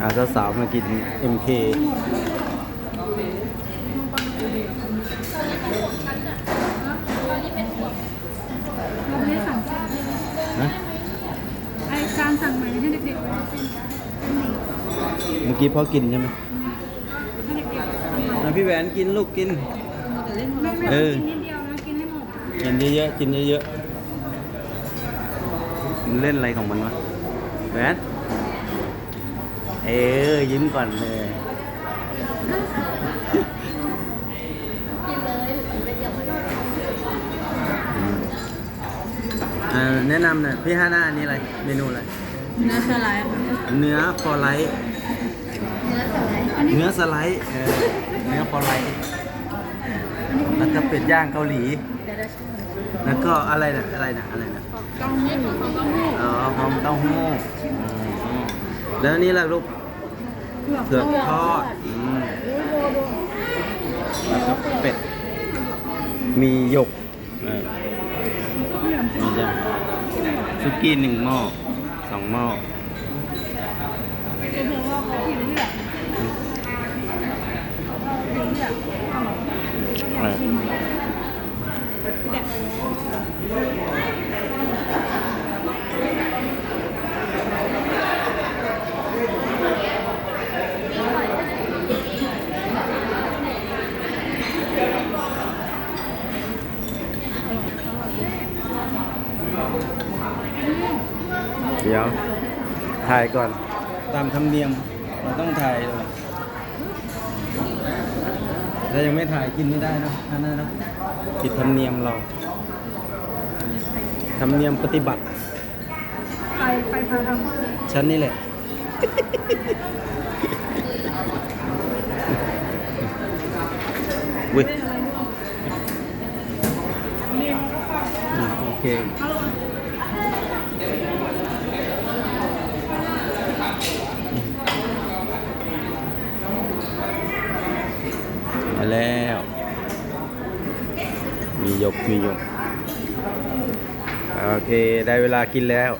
อาสาวๆมากิน MK เราไม่ได้สั่งเส้นนะไอการสั่งใหม่ให้เด็กๆไว้เส้นเป็นหมี่เมื่อกี้พ่อกินใช่ไหมให้เด็กๆนะพี่แหวนกินลูกกิน ไม่ไม่เอเอาอกินนิดเดียวนะ กินให้หมด กินเยอะๆ กินเยอะๆ มันเล่นอะไรของมันวะแหวนเออยิ้มก่อนเลย อ่าแนะนำหน่อยพี่ฮาน่าอันนี้อะไร เมนูอะไร เนื้อสไลด์ค่ะเนื้อฟอร์ไลท์อันนี้เนื้อสไลด์เออเนื้อฟอร์ไลท์แล้วก็เป็ดย่างเกาหลี แล้วก็อะไรนะอะไรนะอะไรนะเต้าหู้เต้าหู้อ๋อหอมเต้าหู้อืมแล้วอันนี่ล่ะลูกเผือกทอดอืมแล้วก็เป็ด มีหยกเออมีย่างซุกี้หนึ่งหม้อสองหม้อเธอว่าเขาผิวเลือดผิว เลือดเอาหรออยากชิมไหมแบบเดี๋ยวถ่ายก่อนตามธรรมเนียมเราต้องถ่าย เลยถ้ายังไม่ถ่ายกินไม่ได้เนอะท่านนะเนอะผิดธรรมเนียมเราธรรมเนียมปฏิบัติไปไปพาทำฉันนี่แหละเว้ย เรียนแล้วก็อืมโอเค เอาลง มาแล้ว มียก มียก โอเค ได้เวลากินแล้ว